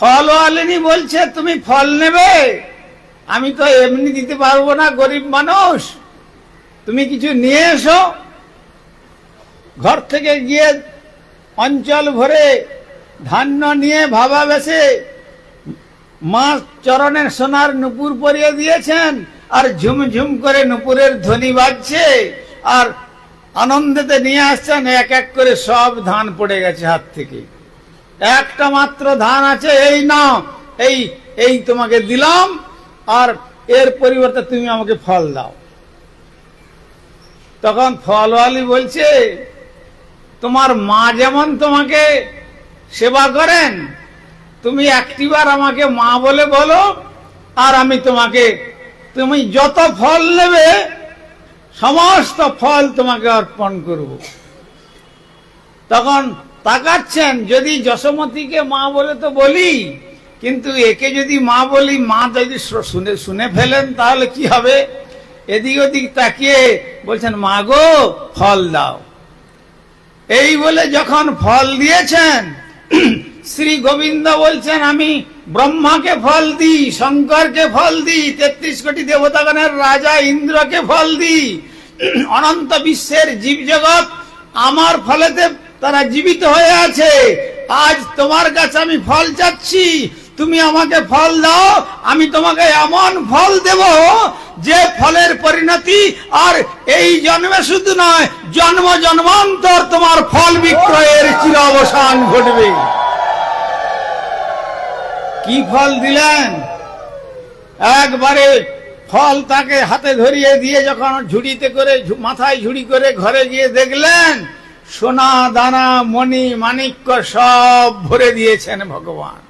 ফল আলেনি বলছে, তুমি ফল নেবে? আমি তো এমনি দিতে পারব না, গরিব মানুষ। তুমি কিছু নিয়ে এসো। ঘর থেকে গিয়ে অঞ্চল ভরে ধান্য নিয়ে ভাবা বেসে মা চরণের সোনার নুপুর পরিয়ে দিয়েছেন, আর ঝুমঝুম করে নুপুরের ধ্বনি বাজছে, আর আনন্দেতে নিয়ে আসছেন, এক এক করে সব ধান পড়ে গেছে হাত থেকে। একটা মাত্র ধান আছে, এই নাও। এই এই তোমাকে দিলাম, আর এর পরিবর্তে তুমি আমাকে ফল দাও। তখন ফলওয়ালি বলছে, তোমার মা যেমন তোমাকে সেবা করেন, তুমি একটিবার আমাকে মা বলে বলো, আর আমি তোমাকে, তুমি যত ফল নেবে, সমস্ত ফল তোমাকে অর্পণ করব। তখন তাকাচ্ছেন, যদি যশোমতীকে মা বলে তো বলি, কিন্তু একে যদি মা বলি, মা যদি শুনে শুনে ফেলেন, তাহলে কি হবে? এদিক ওদিক তাকিয়ে বলছেন, মা গো, ফল দাও। এই বলে যখন ফল দিয়েছেন, শ্রী গোবিন্দ বলছেন, আমি ব্রহ্মাকে ফল দিই, শঙ্করকে ফল দিই, তেত্রিশ কোটি দেবতাগণের রাজা ইন্দ্রকে ফল দিই। অনন্ত বিশ্বের জীবজগৎ আমার ফলেতে তারা জীবিত হয়ে আছে। আজ তোমার কাছে আমি ফল চাচ্ছি। তুমি আমাকে ফল দাও, আমি তোমাকে এমন ফল দেব যে ফলের পরিণতি আর এই জন্মে শুধু নয়, জন্ম জন্মান্তর তোমার ফল বিক্রয়ের চির অবসান ঘটবে। কি ফল দিলেন? একবারে ফল তাকে হাতে ধরিয়ে দিয়ে যখন ঝুড়িতে করে মাথায় ঝুড়ি করে ঘরে গিয়ে দেখলেন সোনা দানা মণি মাণিক্য সব ভরে দিয়েছেন ভগবান।